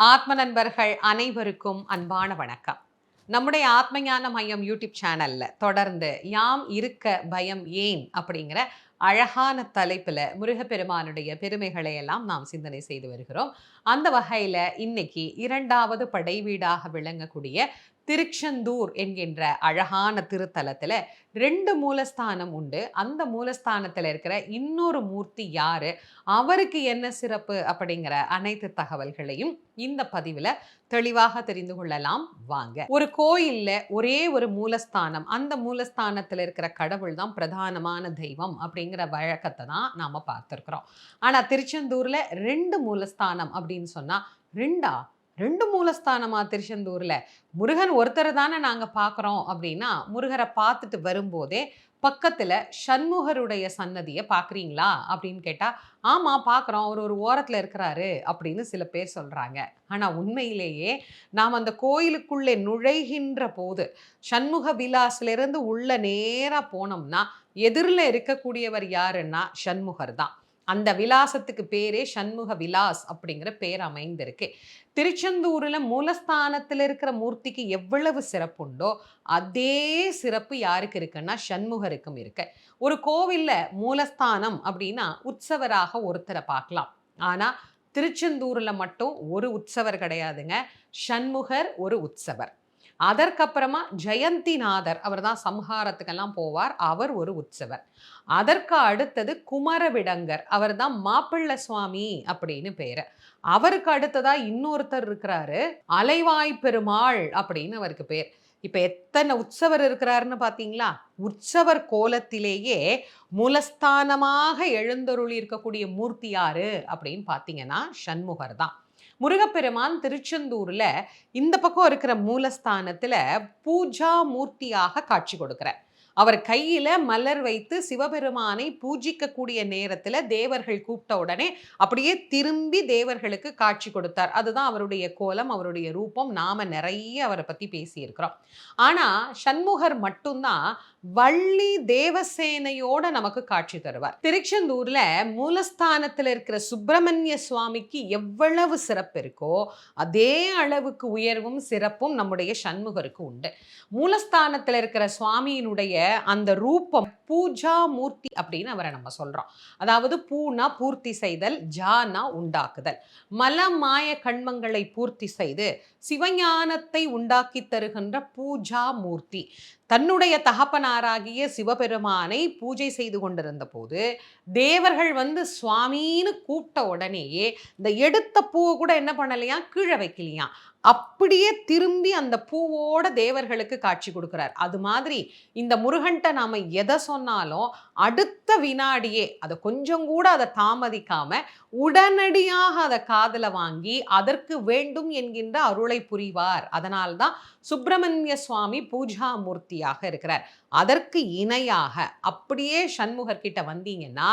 ஆத்ம நண்பர்கள் அனைவருக்கும் அன்பான வணக்கம். நம்முடைய ஆத்மஞான மையம் யூடியூப் சேனல்ல தொடர்ந்து யாம் இருக்க பயம் ஏன் அப்படிங்கிற அழகான தலைப்புல முருகப்பெருமானுடைய பெருமைகளை எல்லாம் நாம் சிந்தனை செய்து வருகிறோம். அந்த வகையில இன்னைக்கு இரண்டாவது படை வீடாக விளங்கக்கூடிய திருச்செந்தூர் என்கின்ற அழகான திருத்தலத்துல ரெண்டு மூலஸ்தானம் உண்டு. அந்த மூலஸ்தானத்துல இருக்கிற இன்னொரு மூர்த்தி யாரு? அவருக்கு என்ன சிறப்பு அப்படிங்கிற அனைத்து தகவல்களையும் இந்த பதிவுல தெளிவாக தெரிந்து கொள்ளலாம். வாங்க. ஒரு கோயில்ல ஒரே ஒரு மூலஸ்தானம் அந்த மூலஸ்தானத்துல இருக்கிற கடவுள் தான் பிரதானமான தெய்வம் அப்படிங்கிற வழக்கத்தை தான் நாம பார்த்துருக்குறோம். ஆனா திருச்செந்தூர்ல ரெண்டு மூலஸ்தானம் அப்படின்னு சொன்னா ரெண்டா? ரெண்டு மூலஸ்தானமா திருச்செந்தூர்ல? முருகன் ஒருத்தர் தானே நாங்க பார்க்குறோம் அப்படின்னா முருகரை பார்த்துட்டு வரும்போதே பக்கத்துல சண்முகருடைய சன்னதியை பார்க்குறீங்களா அப்படின்னு கேட்டா ஆமா பார்க்குறோம் அவர் ஒரு ஓரத்துல இருக்கிறாரு. அப்படின்னு சில பேர் சொல்றாங்க. ஆனா உண்மையிலேயே நாம் அந்த கோயிலுக்குள்ளே நுழைகின்ற போது சண்முக விலாஸ்ல இருந்து உள்ள நேராக போனோம்னா எதிரில் இருக்கக்கூடியவர் யாருன்னா சண்முகர் தான். அந்த விலாசத்துக்கு பேரே சண்முக விலாஸ் அப்படிங்கிற பேர் அமைந்திருக்கு. திருச்செந்தூரில் மூலஸ்தானத்தில் இருக்கிற மூர்த்திக்கு எவ்வளவு சிறப்புண்டோ அதே சிறப்பு யாருக்கு இருக்குன்னா சண்முகருக்கும் இருக்கு. ஒரு கோவிலில் மூலஸ்தானம் அப்படின்னா உற்சவராக ஒருத்தரை பார்க்கலாம். ஆனால் திருச்செந்தூரில் மட்டும் ஒரு உற்சவர் கிடையாதுங்க. சண்முகர் ஒரு உற்சவர். அதற்கப்புறமா ஜெயந்திநாதர் அவர் தான் சம்ஹாரத்துக்கெல்லாம் போவார். அவர் ஒரு உற்சவர். அதற்கு அடுத்தது குமரவிடங்கர் அவர் தான் மாப்பிள்ள சுவாமி அப்படின்னு பேரு. அவருக்கு அடுத்ததா இன்னொருத்தர் இருக்கிறாரு அலைவாய் பெருமாள் அப்படின்னு அவருக்கு பேர். இப்போ எத்தனை உற்சவர் இருக்கிறாருன்னு பார்த்தீங்களா உற்சவர் கோலத்திலேயே மூலஸ்தானமாக எழுந்தருளி இருக்கக்கூடிய மூர்த்தி யாரு அப்படின்னு பார்த்தீங்கன்னா சண்முகர் தான் முருகப்பெருமான் திருச்செந்தூரில் இந்த பக்கம் இருக்கிற மூலஸ்தானத்தில் பூஜா மூர்த்தியாக காட்சி கொடுக்கிறார். அவர் கையில மலர் வைத்து சிவபெருமானை பூஜிக்கக்கூடிய நேரத்துல தேவர்கள் கூப்பிட்ட உடனே அப்படியே திரும்பி தேவர்களுக்கு காட்சி கொடுத்தார். அதுதான் அவருடைய கோலம் அவருடைய ரூபம். நாம நிறைய அவரை பத்தி பேசியிருக்கிறோம். ஆனா சண்முகர் மட்டும்தான் வள்ளி தேவசேனையோட நமக்கு காட்சி தருவார். திருச்செந்தூர்ல மூலஸ்தானத்தில் இருக்கிற சுப்பிரமணிய சுவாமிக்கு எவ்வளவு சிறப்பு இருக்கோ அதே அளவுக்கு உயர்வும் சிறப்பும் நம்முடைய சண்முகருக்கு உண்டு. மூலஸ்தானத்தில் இருக்கிற சுவாமியினுடைய அந்த ரூபம் பூஜா மூர்த்தி அப்படின்னு அவரை நம்ம சொல்கிறோம் அதாவது பூனா பூர்த்தி செய்தல் ஜானா உண்டாக்குதல். மல மாய கண்மங்களை பூர்த்தி செய்து சிவஞானத்தை உண்டாக்கி தருகின்ற பூஜா மூர்த்தி தன்னுடைய தகப்பனாராகிய சிவபெருமானை பூஜை செய்து கொண்டிருந்த போது தேவர்கள் வந்து சுவாமின்னு கூப்பிட்ட உடனேயே இந்த எடுத்த பூவை கூட என்ன பண்ணலையா கீழே வைக்கலையா அப்படியே திரும்பி அந்த பூவோட தேவர்களுக்கு காட்சி கொடுக்கிறார். அது மாதிரி இந்த முருகன்ட்ட நாம எதை சொன்னாலும் அடுத்த வினாடியே அதை கொஞ்சம் கூட அதை தாமதிக்காம உடனடியாக அதை காதல வாங்கி அதற்கு வேண்டும் என்கின்ற அருளை புரிவார். அதனால்தான் சுப்பிரமணிய சுவாமி பூஜா மூர்த்தியாக இருக்கிறார். அதற்கு இணையாக அப்படியே சண்முகர் கிட்ட வந்தீங்கன்னா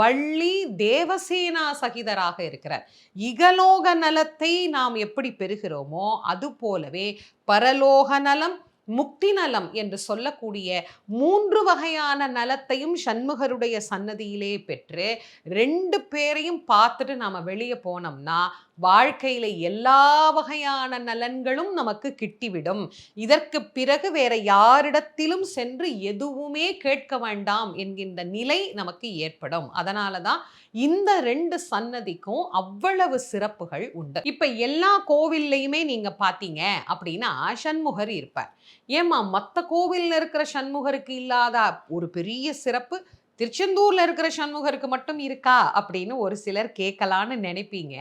வள்ளி தேவசேனா சகிதராக இருக்கிறார். இகலோக நலத்தை நாம் எப்படி பெறுகிறோமோ அது போலவே பரலோக நலம் முக்தி நலம் என்று சொல்லக்கூடிய மூன்று வகையான நலத்தையும் சண்முகருடைய சன்னதியிலே பெற்று ரெண்டு பேரையும் பார்த்துட்டு நாம் வெளியே போனோம்னா வாழ்க்கையில எல்லா வகையான நலன்களும் நமக்கு கிட்டிவிடும். இதற்கு பிறகு வேற யாரிடத்திலும் சென்று எதுவுமே கேட்க வேண்டாம் என்கின்ற நிலை நமக்கு ஏற்படும். அதனால தான் இந்த ரெண்டு சன்னதிக்கும் அவ்வளவு சிறப்புகள் உண்டு. இப்ப எல்லா கோவில்லையுமே நீங்க பாத்தீங்க அப்படின்னா சண்முகர் இருப்பார். ஏமா மற்ற கோவில்ல இருக்கிற சண்முகருக்கு இல்லாத ஒரு பெரிய சிறப்பு திருச்செந்தூர்ல இருக்கிற சண்முகருக்கு மட்டும் இருக்கா? அப்படின்னு ஒரு சிலர் கேட்கலான்னு நினைப்பீங்க.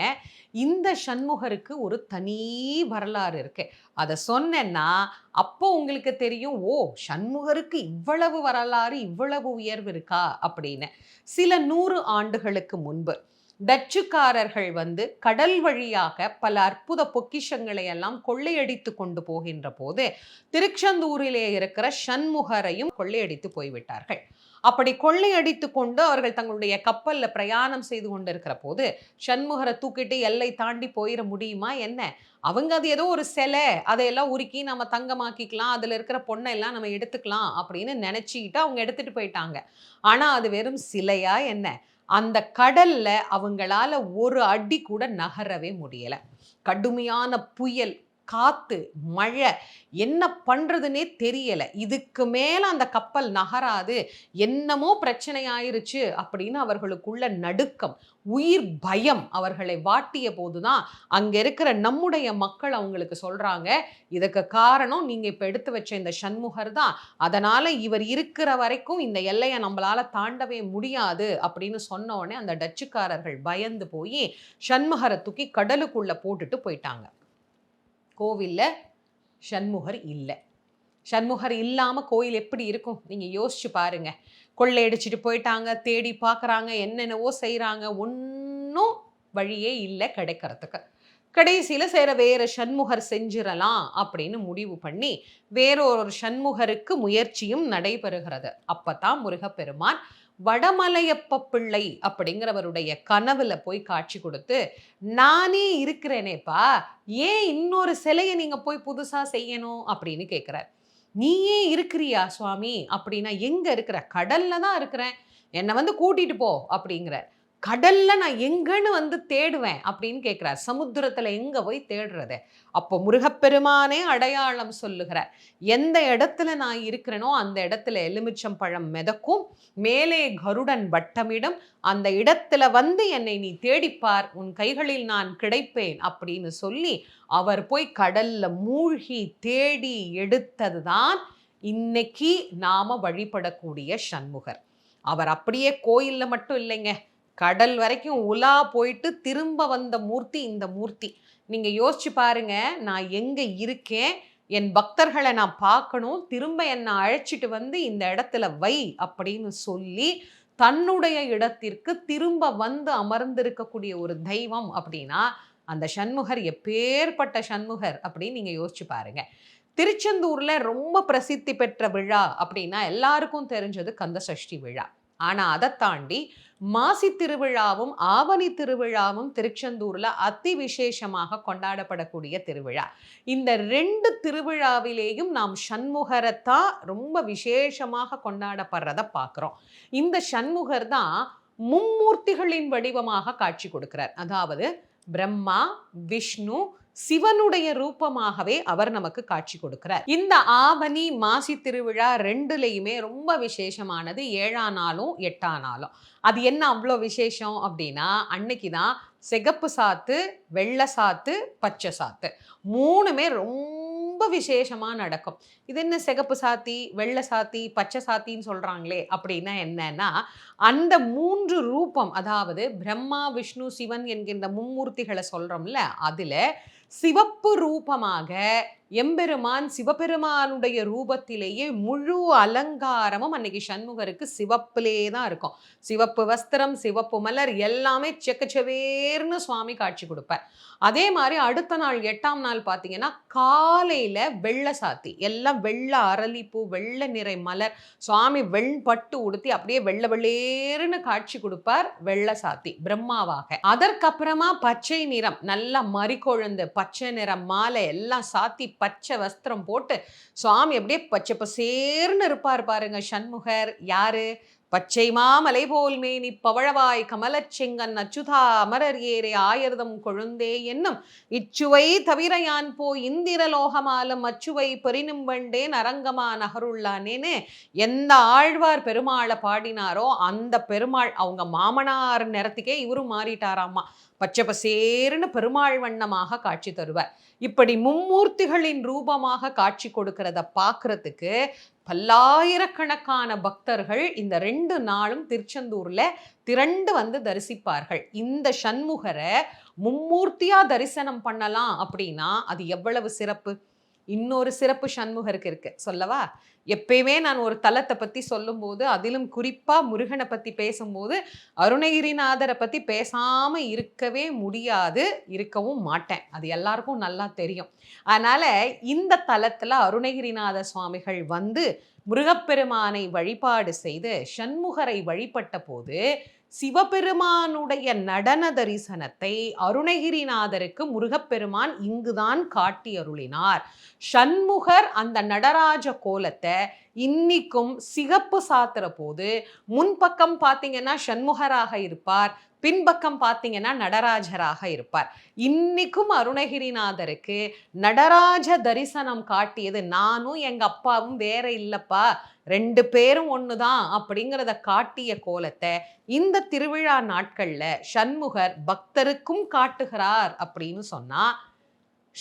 இந்த சண்முகருக்கு ஒரு தனி வரலாறு இருக்கு. அதை சொன்னேன்னா அப்போ உங்களுக்கு தெரியும் ஓ சண்முகருக்கு இவ்வளவு வரலாறு இவ்வளவு உயர்வு இருக்கா? அப்படின்னு. சில நூறு ஆண்டுகளுக்கு முன்பு டச்சுக்காரர்கள் வந்து கடல் வழியாக பல அற்புத பொக்கிஷங்களை எல்லாம் கொள்ளையடித்து கொண்டு போகின்ற போது திருச்செந்தூரிலே இருக்கிற சண்முகரையும் கொள்ளையடித்து போய்விட்டார்கள். அப்படி கொள்ளையடித்து கொண்டு அவர்கள் தங்களுடைய கப்பலில் பிரயாணம் செய்து கொண்டிருக்கிற போது சண்முகரை தூக்கிட்டு எல்லை தாண்டி போயிட முடியுமா என்ன? அவங்க அது ஏதோ ஒரு சிலை அதையெல்லாம் உருக்கி நம்ம தங்கமாக்கிக்கலாம் அதில் இருக்கிற பொண்ணை எல்லாம் நம்ம எடுத்துக்கலாம் அப்படின்னு நினச்சிக்கிட்டு அவங்க எடுத்துகிட்டு போயிட்டாங்க. ஆனால் அது வெறும் சிலையா என்ன? அந்த கடல்ல அவங்களால ஒரு அடி கூட நகரவே முடியல. கடுமையான புயல் காற்று மழை என்ன பண்ணுறதுனே தெரியலை. இதுக்கு மேலே அந்த கப்பல் நகராது என்னமோ பிரச்சனை ஆயிருச்சு அப்படின்னு அவர்களுக்குள்ள நடுக்கம் உயிர் பயம் அவர்களை வாட்டிய போதுதான் அங்கே இருக்கிற நம்முடைய மக்கள் அவங்களுக்கு சொல்கிறாங்க இதுக்கு காரணம் நீங்கள் இப்போ எடுத்து வச்ச இந்த சண்முகர் தான். அதனால் இவர் இருக்கிற வரைக்கும் இந்த எல்லையை நம்மளால் தாண்டவே முடியாது அப்படின்னு சொன்ன உடனே அந்த டச்சுக்காரர்கள் பயந்து போய் சண்முகரை தூக்கி கடலுக்குள்ளே போட்டுட்டு போயிட்டாங்க. கோவிலில் சண்முகர் இல்லை. சண்முகர் இல்லாமல் கோயில் எப்படி இருக்கும்? நீங்கள் யோசிச்சு பாருங்க. கொள்ளையடிச்சிட்டு போயிட்டாங்க தேடி பார்க்குறாங்க என்னென்னவோ செய்கிறாங்க ஒன்றும் வழியே இல்லை கிடைக்கிறதுக்கு. கடைசியில் சேர வேற சண்முகர் செஞ்சிடலாம் அப்படின்னு முடிவு பண்ணி வேறொரு சண்முகருக்கு முயற்சியும் நடைபெறுகிறது. அப்போ தான் முருகப்பெருமான் வடமலையப்ப பிள்ளை அப்படிங்கிறவருடைய கனவுல போய் காட்சி கொடுத்து நானே இருக்கிறேனேப்பா ஏன் இன்னொரு சிலையை நீங்க போய் புதுசா செய்யணும்? அப்படின்னு கேட்குறார் நீயே இருக்கிறியா சுவாமி? அப்படின்னா எங்க இருக்கிற கடல்ல தான் இருக்கிறேன். என்னை வந்து கூட்டிட்டு போ அப்படிங்கிற கடல்ல நான் எங்கன்னு வந்து தேடுவேன் அப்படின்னு கேட்கிறார் சமுத்திரத்துல எங்க போய் தேடுறது? அப்போ முருகப்பெருமானே அடையாளம் சொல்லுகிறார். எந்த இடத்துல நான் இருக்கிறேனோ அந்த இடத்துல எலுமிச்சம் பழம் மிதக்கும். மேலே கருடன் வட்டமிடும். அந்த இடத்துல வந்து என்னை நீ தேடிப்பார். உன் கைகளில் நான் கிடைப்பேன் அப்படின்னு சொல்லி அவர் போய் கடல்ல மூழ்கி தேடி எடுத்தது தான் இன்னைக்கு நாம வழிபடக்கூடிய சண்முகர். அவர் அப்படியே கோயில்ல மட்டும் இல்லைங்க. கடல் வரைக்கும் உலா போயிட்டு திரும்ப வந்த மூர்த்தி இந்த மூர்த்தி. நீங்க யோசிச்சு பாருங்க நான் எங்க இருக்கேன் என் பக்தர்களை நான் பார்க்கணும் திரும்ப என்னை அழைச்சிட்டு வந்து இந்த இடத்துல வை அப்படின்னு சொல்லி தன்னுடைய இடத்திற்கு திரும்ப வந்து அமர்ந்திருக்கக்கூடிய ஒரு தெய்வம் அப்படின்னா அந்த சண்முகர் எப்பேற்பட்ட சண்முகர் அப்படின்னு நீங்கள் யோசிச்சு பாருங்க. திருச்செந்தூரில் ரொம்ப பிரசித்தி பெற்ற விழா அப்படின்னா எல்லாருக்கும் தெரிஞ்சது கந்த சஷ்டி விழா. ஆனால் அதை தாண்டி மாசி திருவிழாவும் ஆவணி திருவிழாவும் திருச்செந்தூரில் அதி விசேஷமாக கொண்டாடப்படக்கூடிய திருவிழா. இந்த ரெண்டு திருவிழாவிலேயும் நாம் சண்முகரத்தா ரொம்ப விசேஷமாக கொண்டாடப்படுறத பார்க்குறோம். இந்த சண்முகர் தான் மும்மூர்த்திகளின் வடிவமாக காட்சி கொடுக்கிறார். அதாவது பிரம்மா விஷ்ணு சிவனுடைய ரூபமாகவே அவர் நமக்கு காட்சி கொடுக்கிறார். இந்த ஆவணி மாசி திருவிழா ரெண்டுலையுமே ரொம்ப விசேஷமானது. ஏழா நாளும் எட்டா நாளும். அது என்ன அவ்வளோ விசேஷம் அப்படின்னா அன்னைக்கு தான் சிகப்பு சாத்து வெள்ளை சாத்து பச்சை சாத்து. மூணுமே ரொம்ப விசேஷமாக நடக்கும். இது என்ன சிகப்பு சாத்தி வெள்ளை சாத்தி பச்சை சாத்தின்னு சொல்கிறாங்களே அப்படின்னா என்னன்னா அந்த மூன்று ரூபம் அதாவது பிரம்மா விஷ்ணு சிவன் என்கின்ற மும்மூர்த்திகளை சொல்கிறோம்ல அதில் சிவப்பு ரூபமாக எம்பெருமான் சிவபெருமானுடைய ரூபத்திலேயே முழு அலங்காரமும் அன்னைக்கு சண்முகருக்கு சிவப்பிலே தான் இருக்கும். சிவப்பு வஸ்திரம் சிவப்பு மலர் எல்லாமே செக்கச்சவேர்னு சுவாமி காட்சி கொடுப்பார். அதே மாதிரி அடுத்த நாள் எட்டாம் நாள் பார்த்தீங்கன்னா காலையில் வெள்ளை சாத்தி எல்லாம் வெள்ளை அரளிப்பூ வெள்ளை நிறை மலர் சுவாமி வெண்பட்டு உடுத்தி அப்படியே வெள்ளை வெள்ளேருன்னு காட்சி கொடுப்பார் வெள்ளை சாத்தி பிரம்மாவாக. அதற்கப்புறமா பச்சை நிறம் நல்லா மறிக்கொழுந்து பச்சை நிறம் மாலை எல்லாம் சாத்தி பச்சை வஸ்திரம் போட்டு சுவாமி அப்படியே பச்சை பசேர்னு இருப்பார் பாருங்க. சண்முகர் யாரு? பச்சை மாமலை போல் மேனி பவழவாய் கமலச்செங்கன் அச்சுதா அமரர் ஏரே ஆயர்தம் கொழுந்தே என்னும் இச்சுவை தவிர யான் போ இந்திரலோகமாலும் அச்சுவை பெரினும் வண்டேன் அரங்கமா நகருள்ளானேன்னு எந்த ஆழ்வார் பெருமாளை பாடினாரோ அந்த பெருமாள் அவங்க மாமனார் நேரத்துக்கே இவரும் மாறிட்டாராம்மா. பச்சை பசேர்னு பெருமாள் வண்ணமாக காட்சி தருவார். இப்படி மும்மூர்த்திகளின் ரூபமாக காட்சி கொடுக்கிறத பார்க்கறதுக்கு பல்லாயிரக்கணக்கான பக்தர்கள் இந்த ரெண்டு நாளும் திருச்செந்தூரில் திரண்டு வந்து தரிசிப்பார்கள். இந்த சண்முகரை மும்மூர்த்தியாக தரிசனம் பண்ணலாம் அப்படின்னா அது எவ்வளவு சிறப்பு? இன்னொரு சிறப்பு சண்முகருக்கு இருக்கு. சொல்லவா? எப்பயுமே நான் ஒரு தலத்தை பத்தி சொல்லும்போது அதிலும் குறிப்பா முருகனை பத்தி பேசும்போது அருணகிரிநாதரை பத்தி பேசாம இருக்கவே முடியாது இருக்கவும் மாட்டேன். அது எல்லாருக்கும் நல்லா தெரியும். அதனால இந்த தலத்துல அருணகிரிநாத சுவாமிகள் வந்து முருகப்பெருமானை வழிபாடு செய்து சண்முகரை வழிபட்ட போது சிவபெருமானுடைய நடன தரிசனத்தை அருணகிரிநாதருக்கு முருகப்பெருமான் இங்குதான் காட்டி அருளினார் சண்முகர் அந்த நடராஜ கோலத்தை இன்னிக்கும் சிகப்பு சாத்துற போது முன்பக்கம் பார்த்தீங்கன்னா சண்முகராக இருப்பார் பின்பக்கம் பார்த்தீங்கன்னா நடராஜராக இருப்பார். இன்னைக்கும் அருணகிரிநாதருக்கு நடராஜ தரிசனம் காட்டியது நானும் எங்க அப்பாவும் வேற இல்லப்பா ரெண்டு பேரும் ஒன்று தான் அப்படிங்கிறத காட்டிய கோலத்தை இந்த திருவிழா நாட்களில் சண்முகர் பக்தருக்கும் காட்டுகிறார் அப்படின்னு சொன்னால்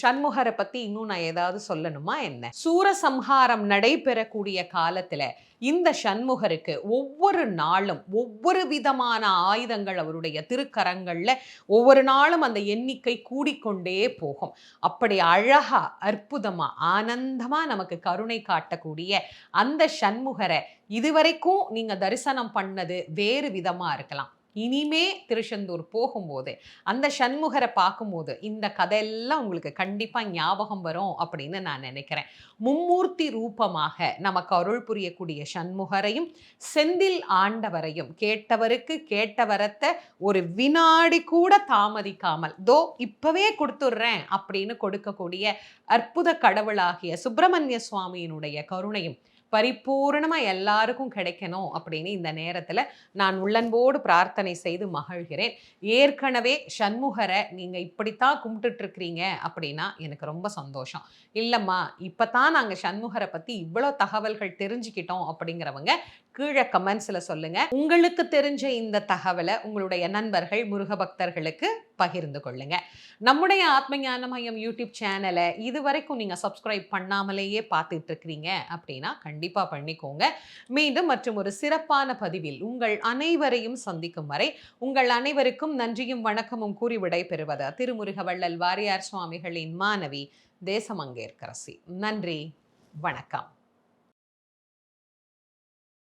சண்முகரை பத்தி இன்னும் நான் ஏதாவது சொல்லணுமா என்ன? சூரசம்ஹாரம் நடைபெறக்கூடிய காலத்துல இந்த சண்முகருக்கு ஒவ்வொரு நாளும் ஒவ்வொரு விதமான ஆயுதங்கள் அவருடைய திருக்கரங்களில் ஒவ்வொரு நாளும் அந்த எண்ணிக்கை கூடிக்கொண்டே போகும். அப்படி அழகா அற்புதமா ஆனந்தமா நமக்கு கருணை காட்டக்கூடிய அந்த சண்முகரை இதுவரைக்கும் நீங்க தரிசனம் பண்ணது வேறு விதமா இருக்கலாம். இனிமே திருச்செந்தூர் போகும்போது அந்த சண்முகரை பார்க்கும்போது இந்த கதையெல்லாம் உங்களுக்கு கண்டிப்பாக ஞாபகம் வரும் அப்படின்னு நான் நினைக்கிறேன். மும்மூர்த்தி ரூபமாக நமக்கு அருள் புரியக்கூடிய சண்முகரையும் செந்தில் ஆண்டவரையும் கேட்டவருக்கு கேட்டவரத்தை ஒரு வினாடி கூட தாமதிக்காமல் தோ இப்பவே கொடுத்துட்றேன் அப்படின்னு கொடுக்கக்கூடிய அற்புத கடவுளாகிய சுப்பிரமணிய சுவாமியினுடைய கருணையும் பரிபூர்ணமாக எல்லாருக்கும் கிடைக்கணும் அப்படின்னு இந்த நேரத்தில் நான் உள்ளன்போடு பிரார்த்தனை செய்து மகிழ்கிறேன். ஏற்கனவே சண்முகரை நீங்கள் இப்படித்தான் கும்பிட்டுட்ருக்கிறீங்க அப்படின்னா எனக்கு ரொம்ப சந்தோஷம். இல்லைம்மா இப்போ தான் நாங்கள் சண்முகரை பற்றி இவ்வளோ தகவல்கள் தெரிஞ்சுக்கிட்டோம் அப்படிங்கிறவங்க கீழே கமெண்ட்ஸில் சொல்லுங்கள் உங்களுக்கு தெரிஞ்ச இந்த தகவலை உங்களுடைய நண்பர்கள் முருக பக்தர்களுக்கு பகிர்ந்து கொள்ளுங்க. நம்முடைய ஆத்ம ஞான மையம் யூடியூப் சேனலை இது வரைக்கும் நீங்கள் சப்ஸ்கிரைப் பண்ணாமலேயே பார்த்துட்டு இருக்கிறீங்க அப்படின்னா கண்டிப்பாக பண்ணிக்கோங்க. மீண்டும் மற்றும் ஒரு சிறப்பான பதிவில் உங்கள் அனைவரையும் சந்திக்கும் வரை உங்கள் அனைவருக்கும் நன்றியும் வணக்கமும் கூறி விடை பெறுவது திருமுருக வள்ளல் வாரியார் சுவாமிகளின் மாணவி தேசமங்கேற்கரசி. நன்றி. வணக்கம்.